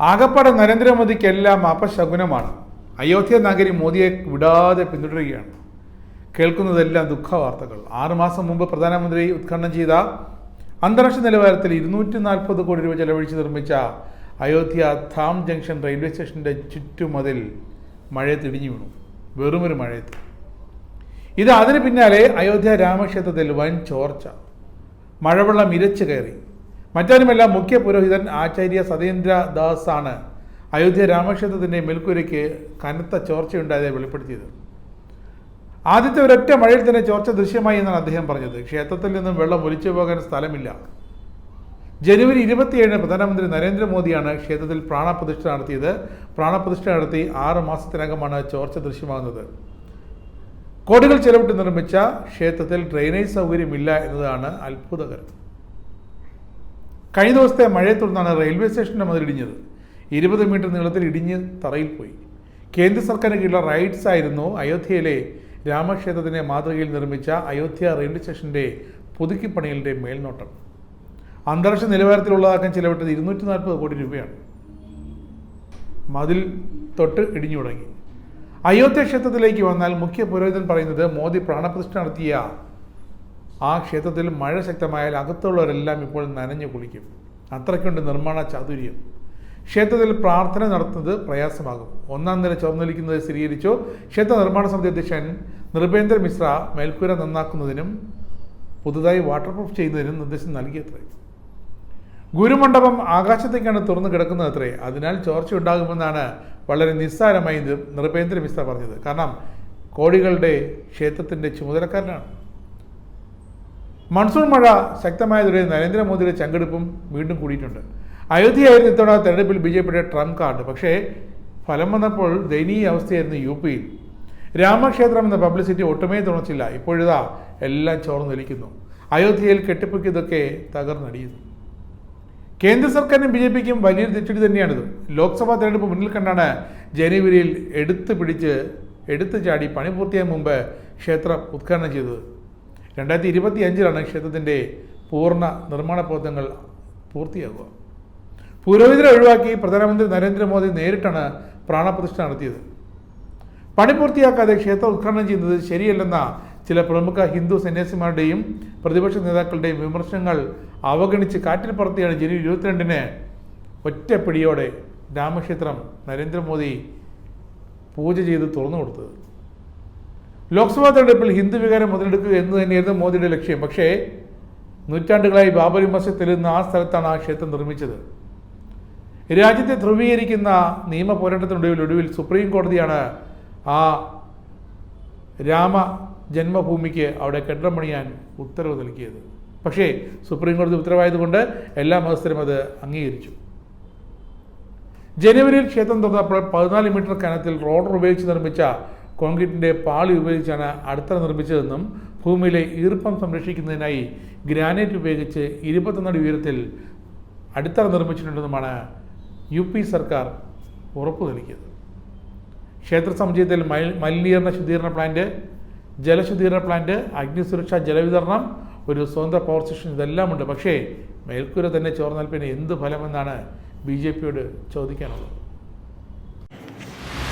ആകപ്പാടെ നരേന്ദ്രമോദിക്കെല്ലാം അപശകുനമാണ്. അയോധ്യ നഗരി മോദിയെ വിടാതെ പിന്തുടരുകയാണ്. കേൾക്കുന്നതെല്ലാം ദുഃഖവാർത്തകൾ. ആറുമാസം മുമ്പ് പ്രധാനമന്ത്രി ഉദ്ഘാടനം ചെയ്ത അന്താരാഷ്ട്ര നിലവാരത്തിൽ ഇരുന്നൂറ്റി നാൽപ്പത് കോടി രൂപ ചെലവഴിച്ച് നിർമ്മിച്ച അയോധ്യ ധാം ജംഗ്ഷൻ റെയിൽവേ സ്റ്റേഷന്റെ ചുറ്റുമതിൽ മഴയത്ത് ഇടിഞ്ഞു വീണു. വെറുമൊരു മഴയത്ത്. ഇത് അതിന് പിന്നാലെ അയോധ്യ രാമക്ഷേത്രത്തിൽ വൻ ചോർച്ച. മഴവെള്ളം ഇരച്ചു കയറി. മറ്റാരുമല്ല മുഖ്യ പുരോഹിതൻ ആചാര്യ സതീന്ദ്ര ദാസ് ആണ് അയോധ്യ രാമക്ഷേത്രത്തിന്റെ മേൽക്കൂരയ്ക്ക് കനത്ത ചോർച്ചയുണ്ടായതായി വെളിപ്പെടുത്തിയത്. ആദ്യത്തെ ഒരൊറ്റ മഴയിൽ തന്നെ ചോർച്ച ദൃശ്യമായി എന്നാണ് അദ്ദേഹം പറഞ്ഞത്. ക്ഷേത്രത്തിൽ നിന്നും വെള്ളം ഒലിച്ചു പോകാൻ സ്ഥലമില്ല. ജനുവരി ഇരുപത്തിയേഴിന് പ്രധാനമന്ത്രി നരേന്ദ്രമോദിയാണ് ക്ഷേത്രത്തിൽ പ്രാണപ്രതിഷ്ഠ നടത്തിയത്. പ്രാണപ്രതിഷ്ഠ നടത്തി ആറ് മാസത്തിനകമാണ് ചോർച്ച ദൃശ്യമാകുന്നത്. കോടികൾ ചെലവിട്ട് നിർമ്മിച്ച ക്ഷേത്രത്തിൽ ഡ്രെയിനേജ് സൗകര്യമില്ല എന്നതാണ് അത്ഭുതകരം. കഴിഞ്ഞ ദിവസത്തെ മഴയെ തുടർന്നാണ് റെയിൽവേ സ്റ്റേഷന്റെ മതിലിടിഞ്ഞത് ഇരുപത് മീറ്റർ നീളത്തിൽ ഇടിഞ്ഞ് തറയിൽ പോയി. കേന്ദ്ര സർക്കാരിന് കീഴിലുള്ള റൈറ്റ്സ് ആയിരുന്നു അയോധ്യയിലെ രാമക്ഷേത്രത്തിന്റെ മാതൃകയിൽ നിർമ്മിച്ച അയോധ്യ റെയിൽവേ സ്റ്റേഷന്റെ പുതുക്കിപ്പണികളുടെ മേൽനോട്ടം. അന്താരാഷ്ട്ര നിലവാരത്തിലുള്ളതാക്കാൻ ചിലവിട്ടത് ഇരുന്നൂറ്റി നാൽപ്പത് കോടി രൂപയാണ്. മതിൽ തൊട്ട് ഇടിഞ്ഞു തുടങ്ങി. അയോധ്യ ക്ഷേത്രത്തിലേക്ക് വന്നാൽ മുഖ്യ പുരോഹിതൻ പറയുന്നത് മോദി പ്രാണപ്രതിഷ്ഠ നടത്തിയ ആ ക്ഷേത്രത്തിൽ മഴ ശക്തമായാൽ അകത്തുള്ളവരെല്ലാം ഇപ്പോൾ നനഞ്ഞു കുളിക്കും. അത്രയ്ക്കുണ്ട് നിർമ്മാണ ചാതുര്യം. ക്ഷേത്രത്തിൽ പ്രാർത്ഥന നടത്തുന്നത് പ്രയാസമാകും. ഒന്നാം നില ചുമതലിക്കുന്നത് സ്ഥിരീകരിച്ചു. ക്ഷേത്ര നിർമ്മാണ സമിതി അധ്യക്ഷൻ നൃപേന്ദ്ര മിശ്ര മേൽക്കൂര നന്നാക്കുന്നതിനും പുതുതായി വാട്ടർ പ്രൂഫ് ചെയ്യുന്നതിനും നിർദ്ദേശം നൽകിയത്രേ. ഗുരുമണ്ഡപം ആകാശത്തേക്കാണ് തുറന്നു കിടക്കുന്നത് അത്രേ അതിനാൽ ചോർച്ച ഉണ്ടാകുമെന്നാണ് വളരെ നിസ്സാരമായി നൃപേന്ദ്ര മിശ്ര പറഞ്ഞത്. കാരണം കോടികളുടെ ക്ഷേത്രത്തിന്റെ ചുമതലക്കാരനാണ്. മൺസൂൺ മഴ ശക്തമായതോടെ നരേന്ദ്രമോദിയുടെ ചങ്കെടുപ്പും വീണ്ടും കൂടിയിട്ടുണ്ട്. അയോധ്യയായിരുന്നു ഇത്തവണ തെരഞ്ഞെടുപ്പിൽ ബി ജെ പിയുടെ ട്രംപ് കാർഡ്. പക്ഷേ ഫലം വന്നപ്പോൾ ദയനീയ അവസ്ഥയായിരുന്നു യു പിയിൽ രാമക്ഷേത്രം എന്ന പബ്ലിസിറ്റി ഒട്ടുമേ തുണച്ചില്ല ഇപ്പോഴിതാ എല്ലാം ചോർന്നൊലിക്കുന്നു അയോധ്യയിൽ കെട്ടിപ്പൊക്കിയതൊക്കെ തകർന്നടിയുന്നു. കേന്ദ്ര സർക്കാരിനും ബി ജെ പിക്കും വലിയൊരു തിരിച്ചടി തന്നെയാണിത്. ലോക്സഭാ തെരഞ്ഞെടുപ്പ് മുന്നിൽ കണ്ടാണ് ജനുവരിയിൽ എടുത്തു പിടിച്ച് എടുത്തു ചാടി പണി പൂർത്തിയായ മുമ്പ് ക്ഷേത്രം ഉദ്ഘാടനം ചെയ്തത്. രണ്ടായിരത്തി ഇരുപത്തി അഞ്ചിലാണ് ക്ഷേത്രത്തിന്റെ പൂർണ നിർമ്മാണ പ്രവർത്തനങ്ങൾ പൂർത്തിയാകുക പുരോഹിതരെ ഒഴിവാക്കി പ്രധാനമന്ത്രി നരേന്ദ്രമോദി നേരിട്ടാണ് പ്രാണപ്രതിഷ്ഠ നടത്തിയത്. പണി പൂർത്തിയാക്കാതെ ക്ഷേത്രം ഉദ്ഘാടനം ചെയ്യുന്നത് ശരിയല്ലെന്ന ചില പ്രമുഖ ഹിന്ദു സന്യാസിമാരുടെയും പ്രതിപക്ഷ നേതാക്കളുടെയും വിമർശനങ്ങൾ അവഗണിച്ച് കാറ്റിൽ പറത്തിയാണ് ജനുവരി ഇരുപത്തിരണ്ടിന് ഒറ്റപ്പിടിയോടെ രാമക്ഷേത്രം നരേന്ദ്രമോദി പൂജ ചെയ്ത് തുറന്നു കൊടുത്തത് ലോക്സഭാ തെരഞ്ഞെടുപ്പിൽ ഹിന്ദു വികാരം മുതലെടുക്കുക എന്ന് തന്നെയായിരുന്നു മോദിയുടെ ലക്ഷ്യം. പക്ഷേ നൂറ്റാണ്ടുകളായി ബാബരി മസ്ജിദ് തെളിയുന്ന ആ സ്ഥലത്താണ് ആ ക്ഷേത്രം നിർമ്മിച്ചത്. രാജ്യത്തെ ധ്രുവീകരിക്കുന്ന നിയമ പോരാട്ടത്തിനൊടുവിൽ ഒടുവിൽ സുപ്രീം കോടതിയാണ് ആ രാമ ജന്മഭൂമിക്ക് അവിടെ കെട്ടിടം പണിയാൻ ഉത്തരവ് നൽകിയത്. പക്ഷേ സുപ്രീം കോടതി ഉത്തരവായതുകൊണ്ട് എല്ലാ മതസ്ഥരും അത് അംഗീകരിച്ചു. ജനുവരിയിൽ ക്ഷേത്രം തുറന്നപ്പോൾ പതിനാല് മീറ്റർ കനത്തിൽ റോഡർ ഉപയോഗിച്ച് നിർമ്മിച്ച കോൺക്രീറ്റിന്റെ പാളി ഉപയോഗിച്ചാണ് അടിത്തറ നിർമ്മിച്ചതെന്നും ഭൂമിയിലെ ഈർപ്പം സംരക്ഷിക്കുന്നതിനായി ഗ്രാനൈറ്റ് ഉപയോഗിച്ച് ഇരുപത്തൊന്നടി ഉയരത്തിൽ അടിത്തറ നിർമ്മിച്ചിട്ടുണ്ടെന്നുമാണ് യു പി സർക്കാർ ഉറപ്പു നൽകിയത്. ക്ഷേത്ര സമുച്ചയത്തിൽ മൽ- മലിനീകരണ ശുദ്ധീകരണ പ്ലാന്റ് ജലശുദ്ധീകരണ പ്ലാന്റ് അഗ്നിസുരക്ഷ ജലവിതരണം ഒരു സ്വതന്ത്ര പവർ സ്റ്റേഷൻ ഇതെല്ലാം ഉണ്ട് പക്ഷേ മേൽക്കൂര തന്നെ ചോർന്നാൽ പിന്നെ എന്ത് ഫലമെന്നാണ് ബി ജെ പിയോട് ചോദിക്കാനുള്ളത്.